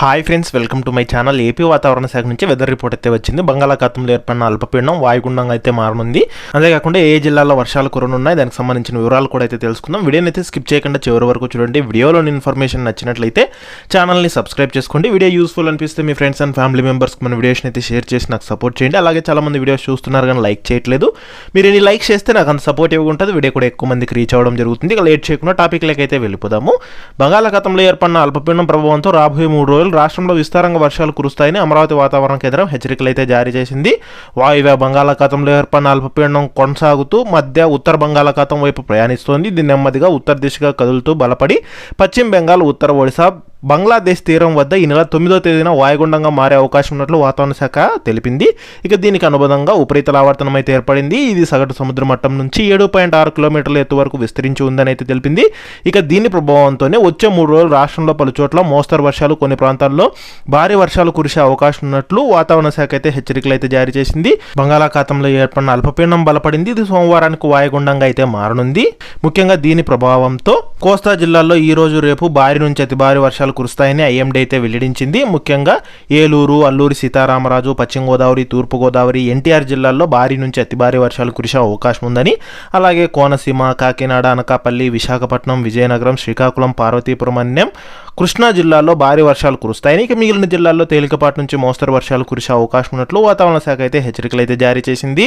Hi friends welcome to my channel. AP వాతావరణ శాఖ నుంచి వెదర్ రిపోర్ట్ అయితే వచ్చింది. బంగాళాఖాతంలో ఏర్పడిన అల్పపీడనం వాయుగుండంగా అయితే మారనుంది. అంతేకాకుండా ఏ జిల్లాలో వర్షాలు కురనున్నాయి దానికి సంబంధించిన వివరాలు కూడా అయితే తెలుసుకుందాం. వీడియోని అయితే స్కిప్ చేయకుండా చివరి వరకు చూడండి. వీడియోలోని ఇన్ఫర్మేషన్ నచ్చినట్లయితే ఛానల్ని సబ్స్క్రైబ్ చేసుకోండి. వీడియో యూస్ఫుల్ అనిపిస్తే మీ ఫ్రెండ్స్ అండ్ ఫ్యామిలీ మెంబర్స్కి మన వీడియోస్ని అయితే షేర్ చేసి నాకు సపోర్ట్ చేయండి. అలాగే చాలా మంది వీడియోస్ చూస్తున్నారు కానీ లైక్ చేయట్లేదు. మీరు ఎన్ని లైక్ చేస్తే నాకు అంత సపోర్టివ్గా ఉంటుంది వీడియో కూడా ఎక్కువ మందికి రీచ్ అవ్వడం జరుగుతుంది. ఇక లేట్ చేయకుండా టాపిక్లకైతే అయితే వెళ్ళిపోదాము. బంగాళాఖాతంలో ఏర్పడిన అల్పపీడనం ప్రభావంతో రాబోయే మూడు రోజులు రాష్ట్రంలో విస్తారంగా వర్షాలు కురుస్తాయని అమరావతి వాతావరణ కేంద్రం హెచ్చరికలు అయితే జారీ చేసింది. వాయువ్య బంగాళాఖాతంలో ఏర్పడిన అల్పపీడనం కొనసాగుతూ మధ్య ఉత్తర బంగాళాఖాతం వైపు ప్రయాణిస్తోంది. ఇది నెమ్మదిగా ఉత్తర దిశగా కదులుతూ బలపడి పశ్చిమ బెంగాల్ ఉత్తర ఒడిశా బంగ్లాదేశ్ తీరం వద్ద ఈ నెల తొమ్మిదో తేదీన వాయుగుండంగా మారే అవకాశం ఉన్నట్లు వాతావరణ శాఖ తెలిపింది. ఇక దీనికి అనుబంధంగా ఉపరితల ఆవర్తనం అయితే ఏర్పడింది. ఇది సగటు సముద్ర మట్టం నుంచి ఏడు పాయింట్ ఆరు కిలోమీటర్ల ఎత్తు వరకు విస్తరించి ఉందని అయితే తెలిపింది. ఇక దీని ప్రభావంతోనే వచ్చే మూడు రోజులు రాష్ట్రంలో పలు చోట్ల మోస్తరు వర్షాలు కొన్ని ప్రాంతాల్లో భారీ వర్షాలు కురిసే అవకాశం ఉన్నట్లు వాతావరణ శాఖ అయితే హెచ్చరికలు అయితే జారీ చేసింది. బంగాళాఖాతంలో ఏర్పడిన అల్పపీడనం బలపడింది. ఇది సోమవారానికి వాయుగుండంగా అయితే మారనుంది. ముఖ్యంగా దీని ప్రభావంతో కోస్తా జిల్లాల్లో ఈ రోజు రేపు భారీ నుంచి అతి భారీ వర్షాలు కురుస్తాయని ఐఎండీ అయితే వెల్లడించింది. ముఖ్యంగా ఏలూరు అల్లూరి సీతారామరాజు పశ్చిమ గోదావరి తూర్పు గోదావరి ఎన్టీఆర్ జిల్లాల్లో భారీ నుంచి అతి భారీ వర్షాలు కురిసే అవకాశం ఉందని అలాగే కోనసీమ కాకినాడ అనకాపల్లి విశాఖపట్నం విజయనగరం శ్రీకాకుళం పార్వతీపురం అన్యం కృష్ణా జిల్లాలో భారీ వర్షాలు కురుస్తాయని ఇక మిగిలిన జిల్లాల్లో తేలికపాటి నుంచి మోస్తరు వర్షాలు కురిసే అవకాశం ఉన్నట్లు వాతావరణ శాఖ అయితే హెచ్చరికలు అయితే జారీ చేసింది.